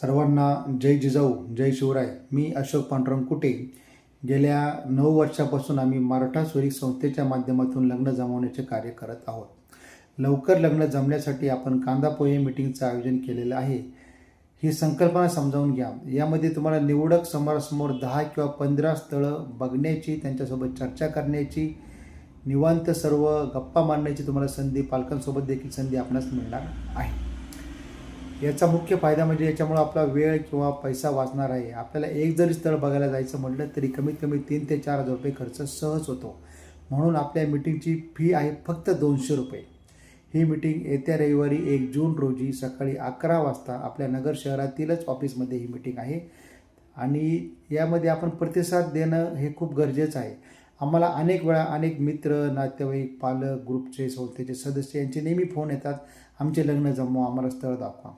सर्वांना जय जिजाऊ जय शिवराय. मी अशोक पांडुरंग कुटे. गेल्या नऊ वर्षापासून आम्ही मराठा स्वरिक संस्थेच्या माध्यमातून लग्न जमवण्याचे कार्य करत आहोत. लवकर लग्न जमण्यासाठी आपण कांदा पोहे मिटिंगचं आयोजन केलेलं आहे. ही संकल्पना समजावून घ्या. यामध्ये तुम्हाला निवडक समोरासमोर दहा किंवा पंधरा स्थळं बघण्याची त्यांच्यासोबत चर्चा करण्याची निवांत सर्व गप्पा मारण्याची तुम्हाला संधी पालकांसोबत देखील संधी आपणास मिळणार आहे. याचा मुख्य फायदा म्हणजे याच्यामुळं आपला वेळ किंवा पैसा वाचणार आहे. आपल्याला एक जरी स्थळ बघायला जायचं म्हटलं तरी कमीत कमी तीन ते चार हजार रुपये खर्च सहज होतो. म्हणून आपल्या मिटिंगची फी आहे फक्त दोनशे रुपये. ही मिटिंग येत्या रविवारी एक जून रोजी सकाळी अकरा वाजता आपल्या नगर शहरातीलच ऑफिसमध्ये ही मिटिंग आहे. आणि यामध्ये आपण प्रतिसाद देणं हे खूप गरजेचं आहे. आम्हाला अनेक वेळा अनेक मित्र नातेवाईक पालक ग्रुपचे संस्थेचे सदस्य यांचे नेहमी फोन येतात. आमचे लग्न जमवा आम्हाला स्थळ दाखवा.